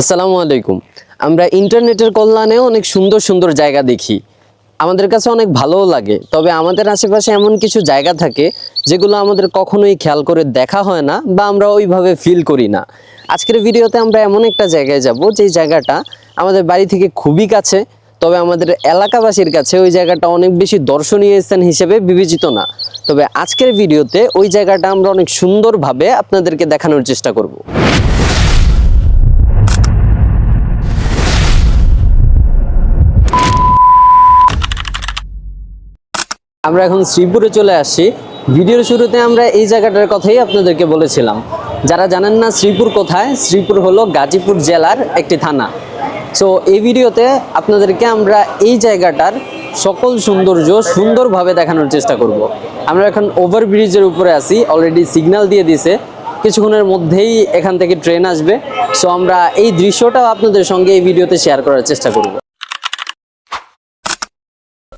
আসসালামু আলাইকুম। আমরা ইন্টারনেটের কল্যাণে অনেক সুন্দর সুন্দর জায়গা দেখি। আমাদের কাছে অনেক ভালোও লাগে, তবে আমাদের আশেপাশে এমন কিছু জায়গা থাকে যেগুলো আমাদের কখনোই খেয়াল করে দেখা হয় না বা আমরা ওইভাবে ফিল করি না। আজকের ভিডিওতে আমরা এমন একটা জায়গায় যাব, যেই জায়গাটা আমাদের বাড়ি থেকে খুবই কাছে, তবে আমাদের এলাকাবাসীর কাছে ওই জায়গাটা অনেক বেশি দর্শনীয় স্থান হিসেবে বিবেচিত না। তবে আজকের ভিডিওতে ওই জায়গাটা আমরা অনেক সুন্দরভাবে আপনাদেরকে দেখানোর চেষ্টা করব। আমরা এখন শ্রীপুরে চলে আসছি। ভিডিওর শুরুতে আমরা এই জায়গাটার কথাই আপনাদেরকে বলেছিলাম। যারা জানেন না শ্রীপুর কোথায়, শ্রীপুর হলো গাজীপুর জেলার একটি থানা। সো এই ভিডিওতে আপনাদেরকে আমরা এই জায়গাটার সকল সৌন্দর্য সুন্দরভাবে দেখানোর চেষ্টা করব। আমরা এখন ওভার ব্রিজের উপরে আছি অলরেডি সিগন্যাল দিয়ে দিছে। কিছুক্ষণের মধ্যেই এখান থেকে ট্রেন আসবে। সো আমরা এই দৃশ্যটাও আপনাদের সঙ্গে এই ভিডিওতে শেয়ার করার চেষ্টা করব।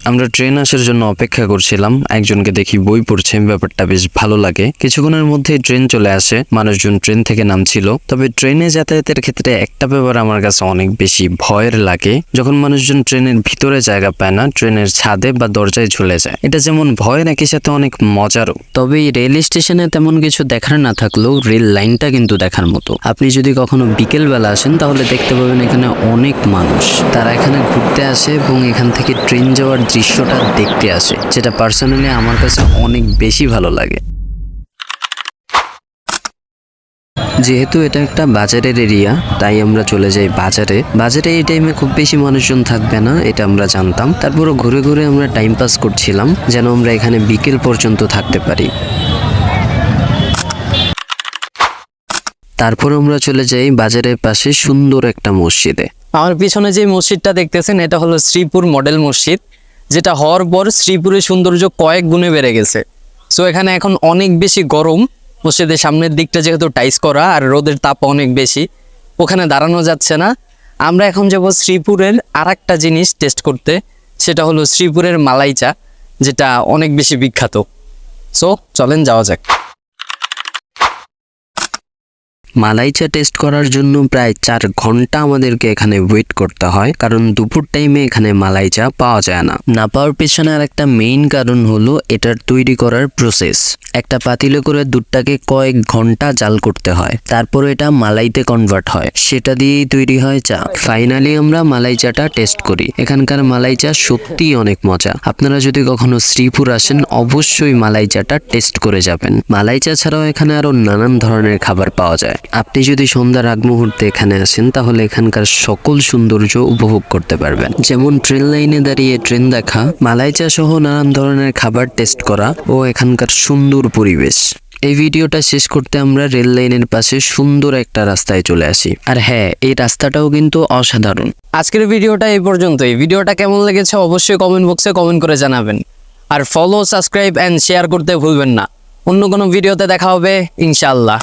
আমরা ট্রেন আসার জন্য অপেক্ষা করছিলাম। একজনকে দেখি বই পড়ছে। ব্যাপারটা বেশ ভালো লাগে। কিছুক্ষণের মধ্যে ট্রেন চলে আসে। মানুষজন ট্রেন থেকে নামছিল। তবে ট্রেনে যাতায়াতের ক্ষেত্রে একটা ব্যাপার আমার কাছে অনেক বেশি ভয়ের লাগে। যখন মানুষজন ট্রেনের ভিতরে জায়গা পায় না, ট্রেনের ছাদে বা দরজায় ঝুলে যায়। এটা যেমন ভয়ের, একই সাথে অনেক মজারও। তবে এই রেল স্টেশনে তেমন কিছু দেখার না থাকলেও রেল লাইনটা কিন্তু দেখার মতো। আপনি যদি কখনো বিকেল বেলা আসেন, তাহলে দেখতে পাবেন এখানে অনেক মানুষ। তারা এখানে ঘুরতে আসে এবং এখান থেকে ট্রেন যাওয়ার দৃশ্যটা দেখতে আসে, যেটা পার্সোনালি আমার কাছে অনেক বেশি ভালো লাগে। যেহেতু এটা একটা বাজারের এরিয়া তাই আমরা চলে যাই বাজারে। বাজারে এই টাইমে খুব বেশি মানুষজন থাকবে না, এটা আমরা জানতাম। তারপরও ঘুরে ঘুরে আমরা টাইম পাস করছিলাম, যেন আমরা এখানে বিকেল পর্যন্ত থাকতে পারি। তারপর আমরা চলে যাই বাজারের পাশে সুন্দর একটা মসজিদে। আমার পিছনে যে মসজিদটা দেখতেছেন, এটা হলো শ্রীপুর মডেল মসজিদ। যেটা হওয়ার পর শ্রীপুরের সৌন্দর্য কয়েক গুণে বেড়ে গেছে। সো এখানে এখন অনেক বেশি গরম। মসজিদের সামনের দিকটা যেহেতু টাইস করা আর রোদের তাপ অনেক বেশি, ওখানে দাঁড়ানো যাচ্ছে না। আমরা এখন যাব শ্রীপুরের আর একটা জিনিস টেস্ট করতে, সেটা হলো শ্রীপুরের মালাই চা যেটা অনেক বেশি বিখ্যাত। সো চলেন যাওয়া যাক। মালাই চা টেস্ট করার জন্য প্রায় চার ঘণ্টা আমাদেরকে এখানে ওয়েট করতে হয়, কারণ দুপুর টাইমে এখানে মালাই চা পাওয়া যায় না। না পাওয়ার পেছনে আর একটা মেইন কারণ হলো এটার তৈরি করার প্রসেস একটা পাতিলে করে দুধটাকে কয়েক ঘণ্টা জাল করতে হয় তারপর এটা মালাইতে কনভার্ট হয়। সেটা দিয়েই তৈরি হয় চা। ফাইনালি আমরা মালাই চাটা টেস্ট করি। এখানকার মালাই চা সত্যিই অনেক মজা। আপনারা যদি কখনো শ্রীপুর আসেন, অবশ্যই মালাই চাটা টেস্ট করে যাবেন। মালাই চা ছাড়াও এখানে আরও নানান ধরনের খাবার পাওয়া যায়। আপনি যদি সন্ধ্যার আগ মুহূর্তে এখানে আসেন, তাহলে এখানকার সকল সৌন্দর্য উপভোগ করতে পারবেন। যেমন ট্রেন লাইনে দাঁড়িয়ে ট্রেন দেখা মালাই চা সহ নানান ধরনের খাবার টেস্ট করা ও এখানকার সুন্দর পরিবেশ। এই ভিডিওটা শেষ করতে আমরা রেল লাইনের পাশে সুন্দর একটা রাস্তায় চলে আসি। আর হ্যাঁ এই রাস্তাটাও কিন্তু অসাধারণ। আজকের ভিডিওটা এই পর্যন্তই। ভিডিওটা কেমন লেগেছে অবশ্যই কমেন্ট বক্সে কমেন্ট করে জানাবেন। আর ফলো সাবস্ক্রাইব অ্যান্ড শেয়ার করতে ভুলবেন না। অন্য কোনো ভিডিওতে দেখা হবে, ইনশাআল্লাহ।